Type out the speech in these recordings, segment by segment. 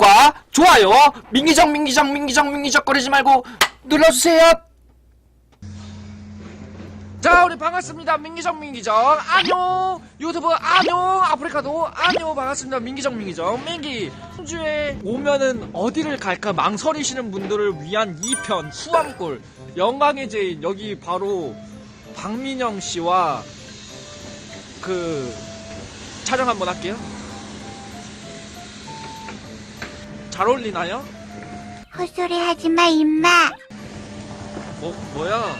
구독과 좋아요 민기적 민기적 민기적 민기적 거리지 말고 눌러주세요. 자 우리 반갑습니다. 민기적 민기적. 안녕. 유튜브 안녕. 아프리카도 안녕. 반갑습니다. 민기적 민기적. 민기. 청주에 오면은 어디를 갈까 망설이시는 분들을 위한 2편 수암골. 영광의 제인 여기 바로 박민영 씨와 그 촬영 한번 할게요 잘 어울리나요? 헛소리 하지 마, 임마. 뭐 뭐야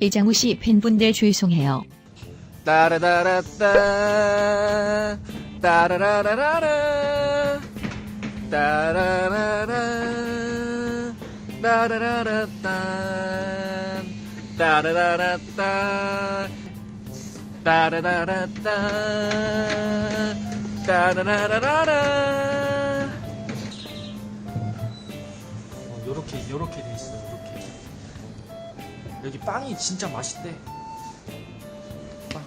이장우 씨 팬분들 죄송해요. 따라라라따 따라라라라 따라라라 따라라라따 따라라라따 따라라라따 따라라라라 요렇게 요렇게 돼 있어 요렇게 여기 빵이 진짜 맛있대 빵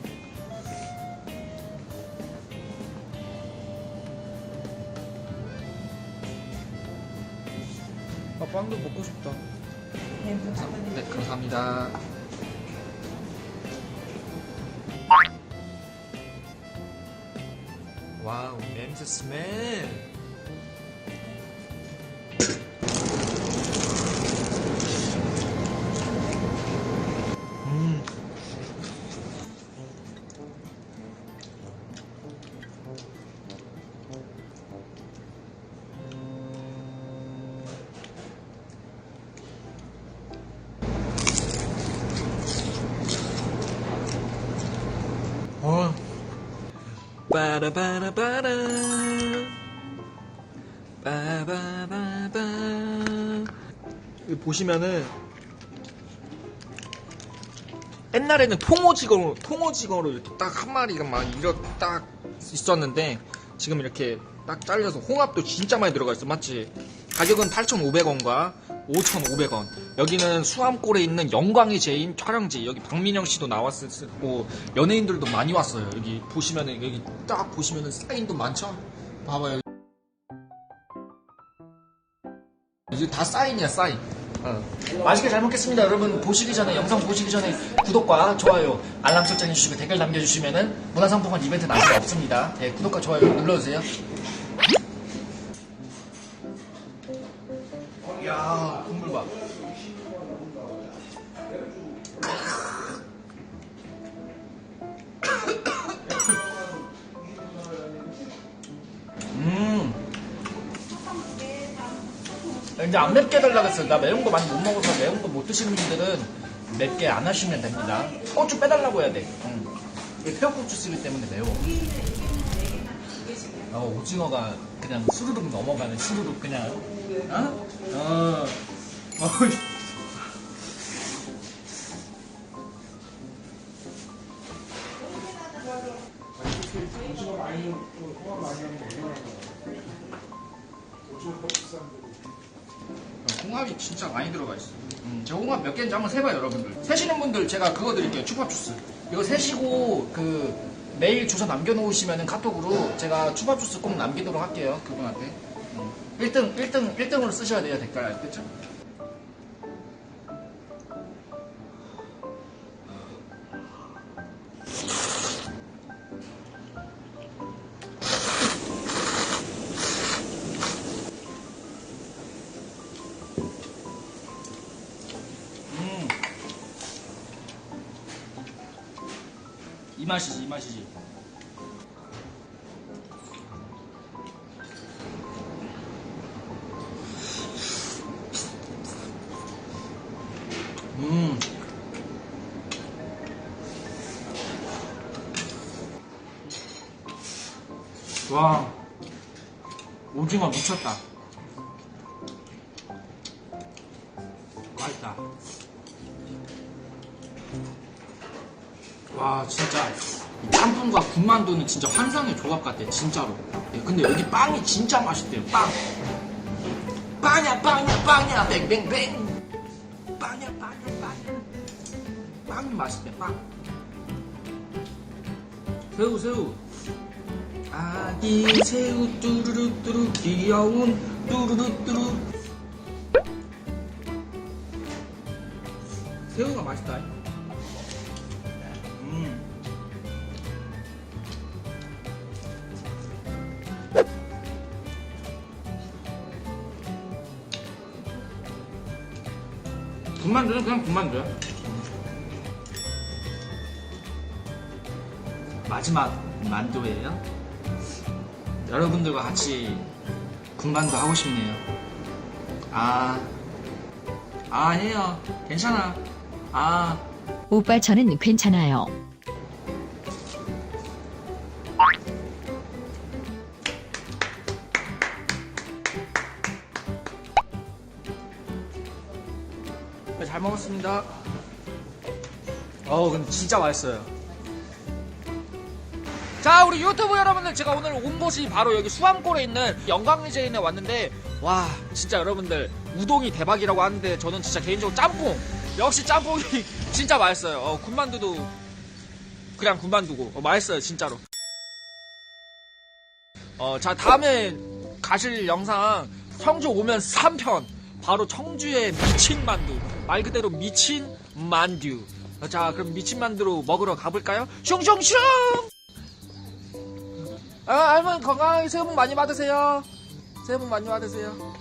아, 빵도 먹고 싶다. 네, 감사합니다. 와우, 냄새 스멜. 빠라바라바라. 빠바바바. 보시면은 옛날에는 통오징어로 통오징어로 이렇게 딱 한 마리가 막 이렇게 딱 있었는데 지금 이렇게 딱 잘려서 홍합도 진짜 많이 들어가 있어 맞지? 가격은 8,500원과 5,500원. 여기는 수암골에 있는 영광의 제인 촬영지. 여기 박민영 씨도 나왔었고 연예인들도 많이 왔어요. 여기 보시면은 여기 딱 보시면은 사인도 많죠? 봐봐요. 이게 다 사인이야 사인. 어. 맛있게 잘 먹겠습니다. 여러분 보시기 전에 영상 보시기 전에 구독과 좋아요, 알람 설정 해주시고 댓글 남겨주시면은 문화상품권 이벤트 나갈 게 없습니다. 네, 구독과 좋아요 눌러주세요. 이제 안 맵게 달라고 했어요. 나 매운 거 많이 못 먹어서 매운 거 못 드시는 분들은 맵게 안 하시면 됩니다. 고추 빼달라고 해야 돼. 응. 폐고추 쓰기 때문에 매워. 어, 오징어가 그냥 수르륵 넘어가는 수르륵 그냥. 어? 어. 어이. 홍합이 진짜 많이 들어가 있어. 음, 저 홍합 몇 개인지 한번 세봐요, 여러분들. 세시는 분들 제가 그거 드릴게요. 추밥 주스. 이거 세시고 그 메일 주소 남겨놓으시면 카톡으로 제가 추밥 주스 꼭 남기도록 할게요. 그분한테. 음. 1등, 1등, 1등으로 쓰셔야 돼요, 댓글. 알겠죠? 맛이지, 이 맛이지. 음. 와. 오징어 미쳤다. 맛있다. 와 진짜. 이 짬뽕과 군만두는 진짜 환상의 조합 같아 진짜로. 예, 근데 여기 빵이 진짜 맛있대요 빵. 빵이야 빵이야 빵이야. 뱅뱅뱅. 빵이야 빵이야 빵이야. 빵이 맛있대 빵. 새우 새우. 아기 새우 뚜루루 뚜루 귀여운 뚜루루 뚜루 새우가 맛있다 음. 군만두는 그냥 군만두야 마지막 만두예요. 여러분들과 같이 군만두 하고 싶네요. 아, 아, 아니에요. 괜찮아. 아, 오빠 저는 괜찮아요. 네, 잘 먹었습니다. 어, 근데 진짜 맛있어요. 자, 우리 유튜브 여러분들, 제가 오늘 온 곳이 바로 여기 수암골에 있는 영광리제인에 왔는데, 와, 진짜 여러분들, 우동이 대박이라고 하는데, 저는 진짜 개인적으로 짬뽕! 역시 짬뽕이 진짜 맛있어요. 어, 군만두도 그냥 군만두고, 어, 맛있어요, 진짜로. 어, 자, 다음에 가실 영상, 청주 오면 3편. 바로 청주의 미친 만두. 말 그대로 미친 만두. 어, 자, 그럼 미친 만두로 먹으러 가볼까요? 슝슝슝! 아, 할머니 건강하게 새해 복 많이 받으세요. 새해 복 많이 받으세요.